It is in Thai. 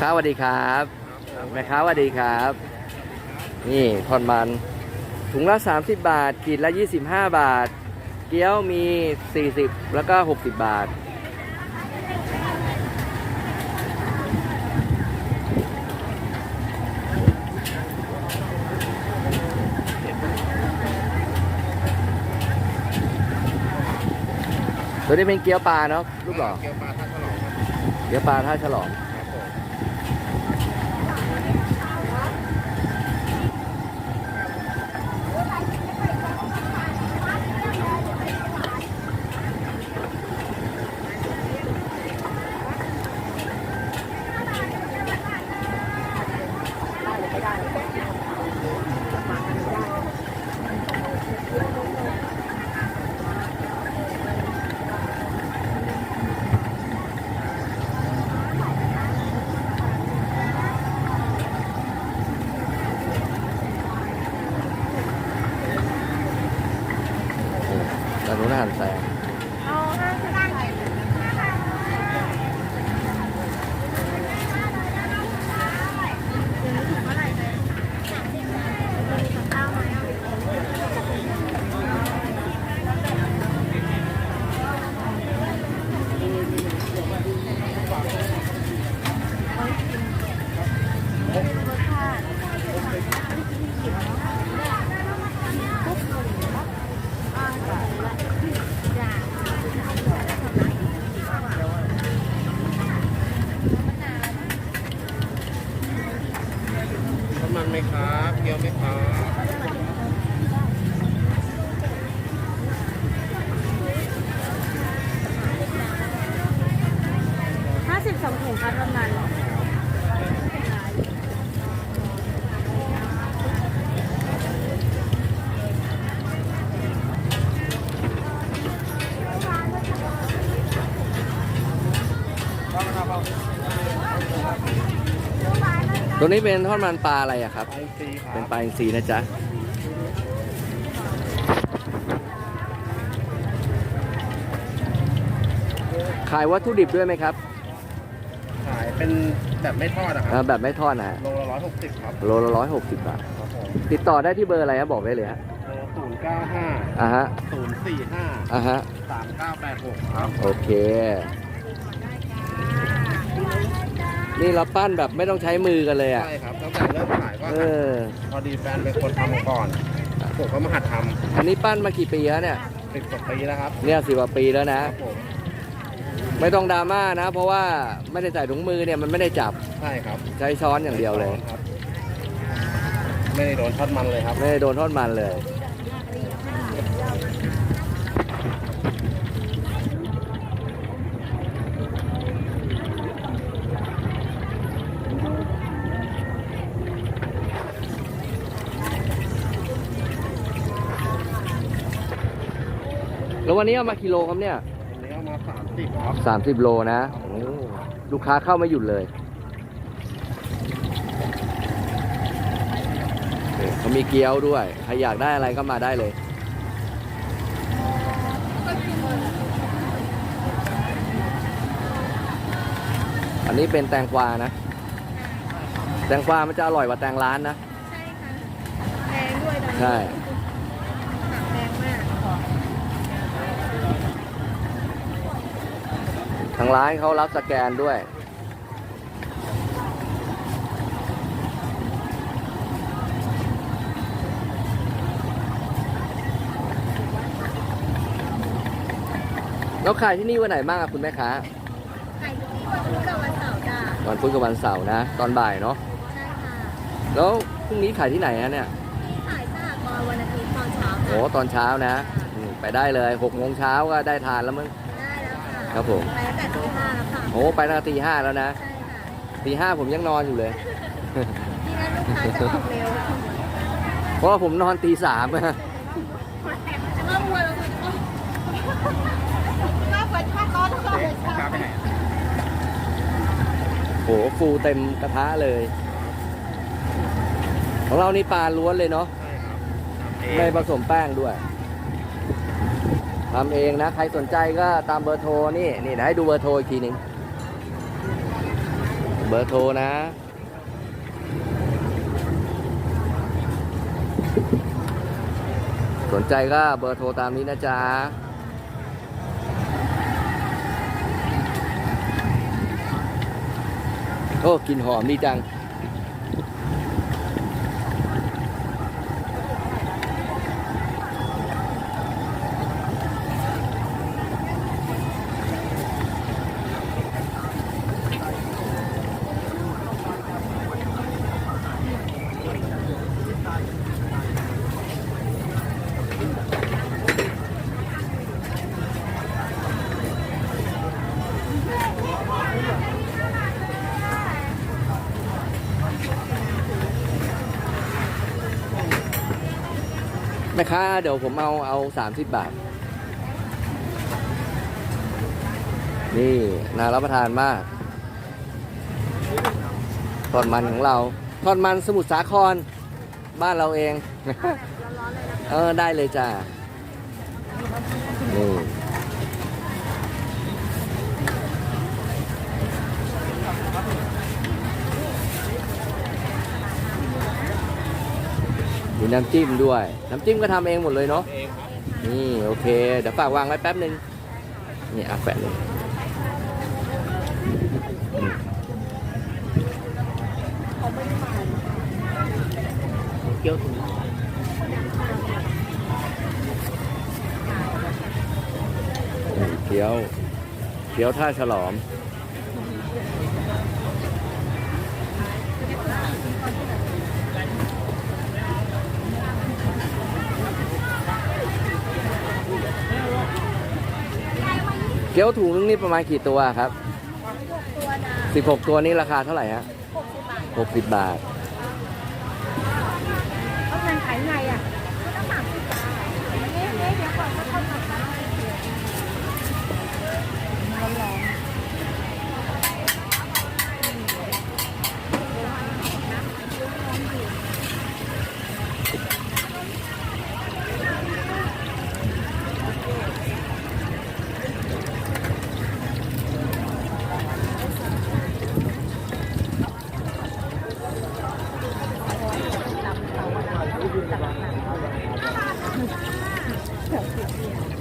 ค้าสวัสดีครับแม่ค้าสวัสดีครับ นี่ทอนมัน ถุงละ 30 บาทขีดละ 25 บาท เกี๊ยวมี 40 แล้วก็ 60 บาท ตัวนี้เป็นเกี๊ยวปลาเนาะลูกหล่อเกี๊ยวปลาท่าฉลองครับเกี๊ยวปลาท่าฉลอง ครับผมแต่นู้นอาหารแซง เอาห้าสิบได้ น้ำมันไหมครับเกี๊ยวไหมครับ ห้าสิบสองถุง ค่ะเท่านั้นตัวนี้เป็นทอดมันปลาอะไรอะครับไอซีครัเป็นบปลาอินทรีนะจ๊ะ ขายวัตถุดิบด้วยไหมครับขาย เป็นแบบไม่ทอดอะคอ่ารับแบบไม่ทอดนะฮะโลละร้อยหกสิบครับโลละร้อยหกสิบบาท ครับผมติดต่อได้ที่เบอร์อะไรครับบอกได้เลยฮะศูนย์เก้าห้าอ่าฮะศูนย์สี่ห้าอ่าฮะ สามเก้าแปดหกครับ โอเค นี่เราปั้นแบบไม่ต้องใช้มือกันเลยอะ ใช่ครับตั้งแต่เริ่มขายก็เออ พอดีแฟนเป็นคนทำมาก่อนผมก็มาหัดทอันนี้ปั้นมากี่ปีแล้วเนี่ยำสิบกว่าปีแล้วครับ เนี่ยสิบกว่าปีแล้วนะ ครับผม ไม่ต้องดราม่านะ เพราะว่าไม่ได้ใส่ถุงมือเนี่ยมันไม่ได้จับใช่ครับใช้ช้อนอย่างเดียวเลย ครับ ไม่ได้โดนทอดมันเลยครับ ไม่ได้โดนทอดมันเลย แล้ววันนี้เอามากิโลครับเนี่ยวั นนี้เอามาสามสิบครับสามสิบโลนะโอ้ลูกค้าเข้าไม่หยุดเลยนี่เขามีเกี๊ยวด้วย ใครอยากได้อะไรก็มาได้เลยอันนี้เป็นแตงกวานะ แตงกวามันจะอร่อยกว่าแตงร้านนะ ใช่ค่ะแพงด้วยตอนนี้ใช่ แพงมาก ทางร้านเขารับสแกนด้วย แล้วขายที่นี่วันไหนบ้างอะคุณแม่ค้าขายที่วันพุธกับวันเสาร์จ้ะวันพุธกับวันเสาร์นะ ตอนบ่ายเนาะ ใช่ค่ะแล้วพรุ่งนี้ขายที่ไหนฮะเนี่ยที่ขายสหกรณ์วันอาทิตย์ตอนเช้าโอ้ค่ะตอนเช้านะอืมไปได้เลยหกโมงเช้าก็ได้ทานแล้วมั้งได้แล้ว ค่ะครับผม ไปตั้งแต่ตีห้าแล้วค่ะโอ้ไปตั้งแต่ตีห้าแล้วนะใช่ค่ะตีห้าผมยังนอนอยู่เลย ที่นั่นลูกค้าจะออกเร็วเพราะว่าผมนอนตีสามอะเมื่อวันเราคุยก็เปิดข้าวร้อนก็เลยค่ะไปไหนโหฟูเต็มกระทะเลย ของเรานี่ปลาล้วนเลยเนาะใช่ครับไม่ผสมแป้งด้วย ทำเองนะ ใครสนใจก็ตามเบอร์โทรนี่นี่เดี๋ยวให้ดูเบอร์โทรอีกทีหนึ่งเบอร์โทรนะ สนใจก็เบอร์โทรตามนี้นะจ๊ะโอ้กลินหอมดีจัง แม่ค้าเดี๋ยวผมเอาเอาสามสิบบาท นี่น่ารับประทานมากทอดมันของเราทอดมันสมุทรสาคร บ้านเราเองเลยนะเออ ได้เลยจ้านี่ มีน้ำจิ้มด้วย น้ำจิ้มก็ทำเองหมดเลยเนาะนี่โอเค เดี๋ยวฝากวางไว้แป๊บหนึ่งนี่อะแปะเลยเกี๊ยวถุงเกี๊ยวเกี๊ยวท่าฉลอม กี๊ยวถุงนึงนี่ประมาณกี่ตัวครับตัวนะสิบหกตัวนี่ราคาเท่าไหร่ฮะหกสิบบาทหกสิบบาท เอาเงิขายไงอะต้องสามสิบบาเอ๊เอ๊เดี๋ยวก่อนก็เข้ามาร้อน ตลอดค่ะ